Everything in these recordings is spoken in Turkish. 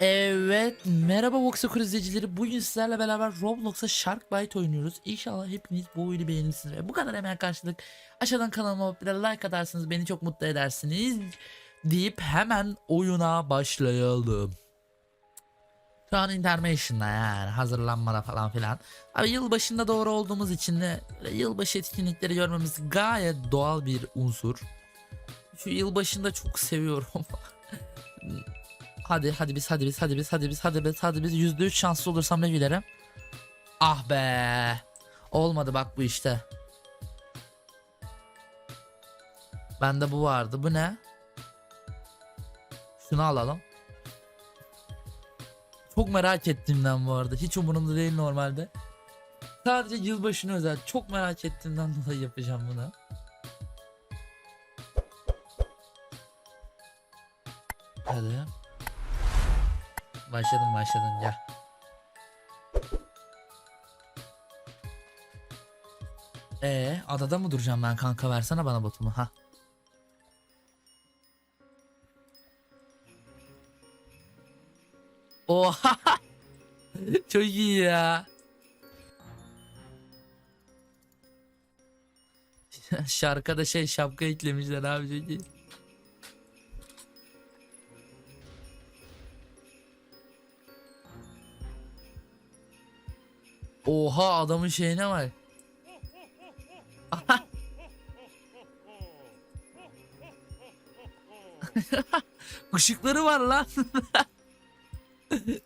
Evet, merhaba Voxokur izleyicileri. Bugün sizlerle beraber Roblox'a Shark Bite oynuyoruz. İnşallah hepiniz bu oyunu beğenirsiniz. Ve bu kadar emeğe karşılık aşağıdan kanalıma bir like atarsınız. Beni çok mutlu edersiniz. Deyip hemen oyuna başlayalım. Şu an intermission'da yani hazırlanmada falan filan. Abi yılbaşında doğru olduğumuz için de yılbaşı etkinlikleri görmemiz gayet doğal bir unsur. Şu yılbaşında çok seviyorum. Hadi hadi biz hadi biz hadi biz hadi biz hadi biz hadi biz yüzde üç şanslı olursam ne gülerim. Ah be. Olmadı bak bu işte. Bende bu vardı. Bu ne? Şunu alalım. Çok merak ettiğimden bu arada. Hiç umurumda değil normalde. Sadece yılbaşına özel. Çok merak ettiğimden dolayı yapacağım bunu. Hadi. Başladım başladım gel. Ee, adada mı duracağım ben kanka versene bana botumu ha. Oha! Çok iyi ya. Şarkıda şey şapka eklemişler abi çok iyi. Oha adamın şeyine bak. Işıkları var lan.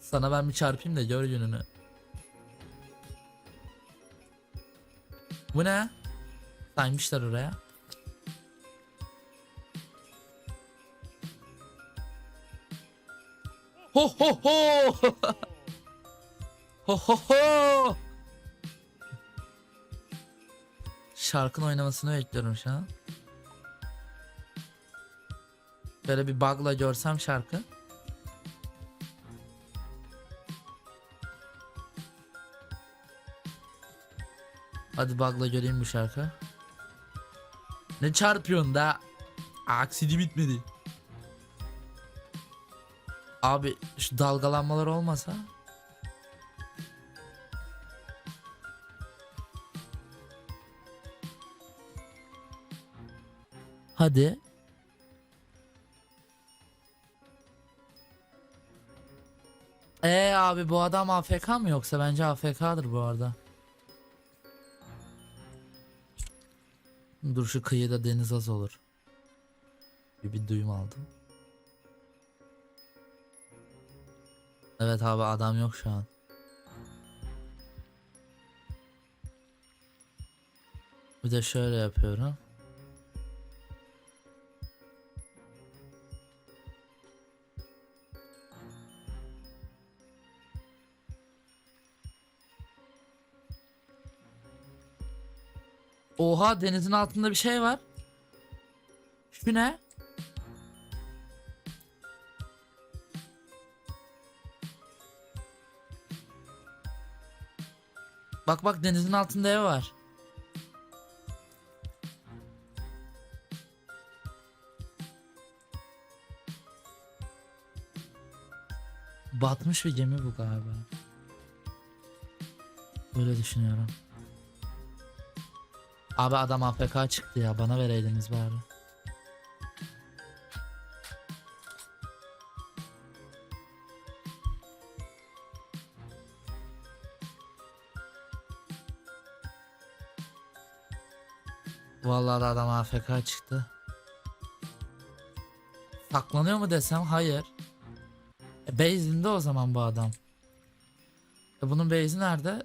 Sana ben bir çarpayım da gör gününü. Bu ne? Saymışlar oraya. Ho ho ho! ho ho ho! Şarkının oynamasını bekliyorum şu an. Böyle bir bug'la görsem şarkı. Hadi bug'la göreyim bu şarkı. Ne çarpıyorsun da? Aksidi bitmedi. Abi şu dalgalanmalar olmasa. Hadi. Ee abi bu adam AFK mı yoksa bence AFK'dır bu arada. Dur şu kıyıda deniz az olur. Bir, bir duyum aldım. Evet abi adam yok şu an. Bir de şöyle yapıyorum. Oha denizin altında bir şey var. Şu ne? Bak bak denizin altında ev var. Batmış bir gemi bu galiba. Böyle düşünüyorum. Abi adam AFK çıktı ya bana vereydiniz bari. Vallahi da adam AFK çıktı. Saklanıyor mu desem hayır. E, base'inde o zaman bu adam. E, bunun base'i nerede?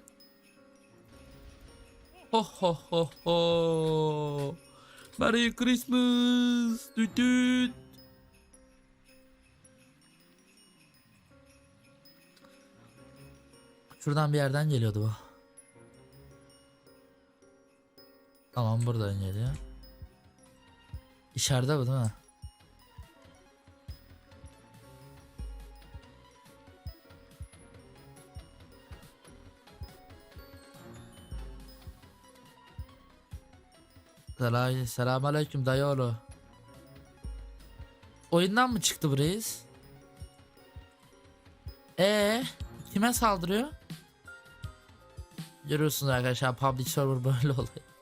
Ho ho ho ho. Merry Christmas. Düt düt. Şuradan bir yerden geliyordu bu. Tamam buradan geliyor. İçeride bu değil mi? Selam, selam aleyküm dayıoğlu. Oyundan mı çıktı bu reis? Ee, kime saldırıyor? Görüyorsunuz arkadaşlar public server böyle oluyor.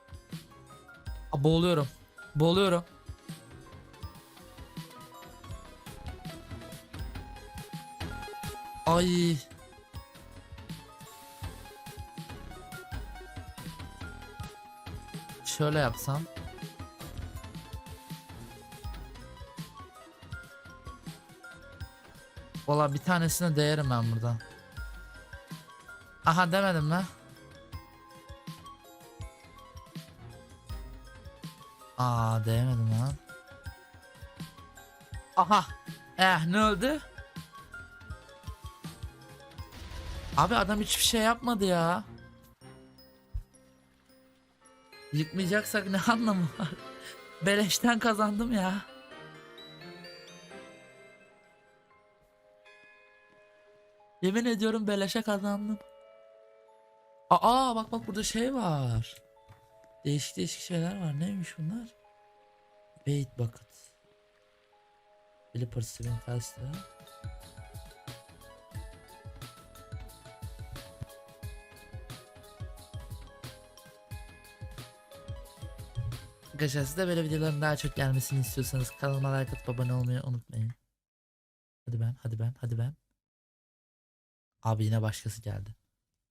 Boğuluyorum. Boğuluyorum. Ay. Şöyle yapsam. Valla bir tanesine değerim ben burada. Aha demedim mi? Aa değmedim lan. Aha. Eh ne oldu? Abi adam hiçbir şey yapmadı ya. Yıkmayacaksak ne anlamı var? Beleşten kazandım ya. Yemin ediyorum beleşe kazandım. Aa bak bak burada şey var. Değişik değişik şeyler var. Neymiş bunlar? Bait bucket. Flipper Swing Test'ı. Arkadaşlar siz de böyle videoların daha çok gelmesini istiyorsanız kanalıma like atıp abone olmayı unutmayın. Hadi ben, hadi ben, hadi ben. Abi yine başkası geldi.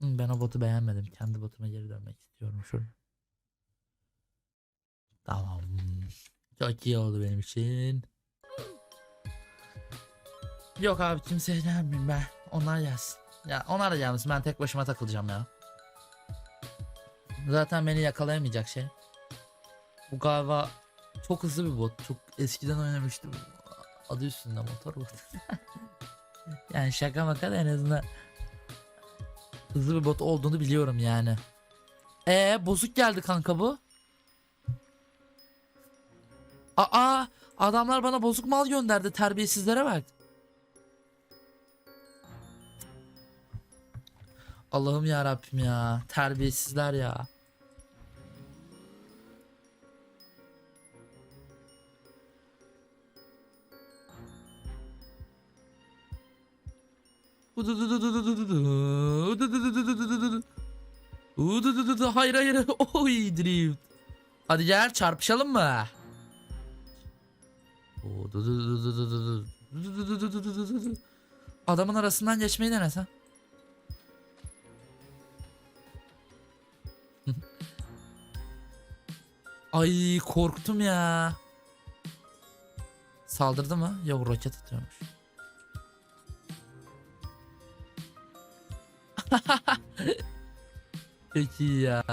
Ben o botu beğenmedim. Kendi botuma geri dönmek istiyorum şunu. Tamam. Çok iyi oldu benim için. Yok abi kimseye gelmeyeyim ben. Onlar gelsin. Ya onlar da gelmesin. Ben tek başıma takılacağım ya. Zaten beni yakalayamayacak şey. Bu galiba çok hızlı bir bot. Çok eskiden oynamıştım. Adı üstünde motor bot. yani şaka maka da en azından hızlı bir bot olduğunu biliyorum yani. Ee bozuk geldi kanka bu. Aa adamlar bana bozuk mal gönderdi terbiyesizlere bak. Allah'ım ya Rabbim ya terbiyesizler ya. Hayır hayır. Oy drift. Hadi gel çarpışalım mı? Adamın arasından geçmeyi denesen. Ay korktum ya. Saldırdı mı? Yok roket atıyormuş. Peki ya.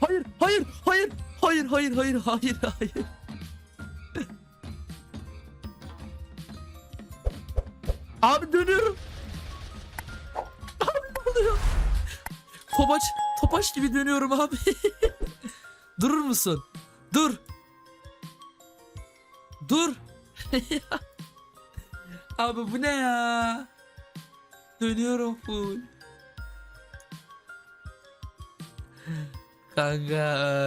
Hayır, hayır, hayır, hayır, hayır, hayır, hayır, hayır. Abi dönüyorum. Abi ne oluyor? Topaç, topaç gibi dönüyorum abi. Durur musun? Dur. Dur. abi bu ne ya? Dönüyorum full. Kanka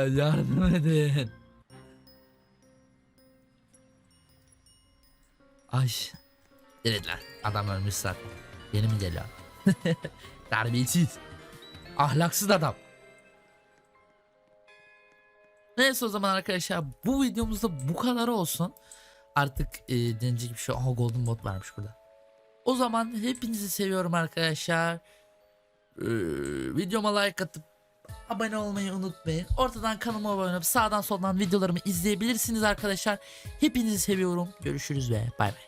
yardım edin. Ay. Evet lan adam ölmüş zaten. Yeni mi geliyor? Terbiyesiz. Ahlaksız adam. Neyse o zaman arkadaşlar bu videomuzda bu kadar olsun. Artık e, deneyecek bir şey. Aha golden bot varmış burada. O zaman hepinizi seviyorum arkadaşlar. Ee, videoma like atıp abone olmayı unutmayın. Ortadan kanalıma abone olup sağdan soldan videolarımı izleyebilirsiniz arkadaşlar. Hepinizi seviyorum. Görüşürüz ve bay bay.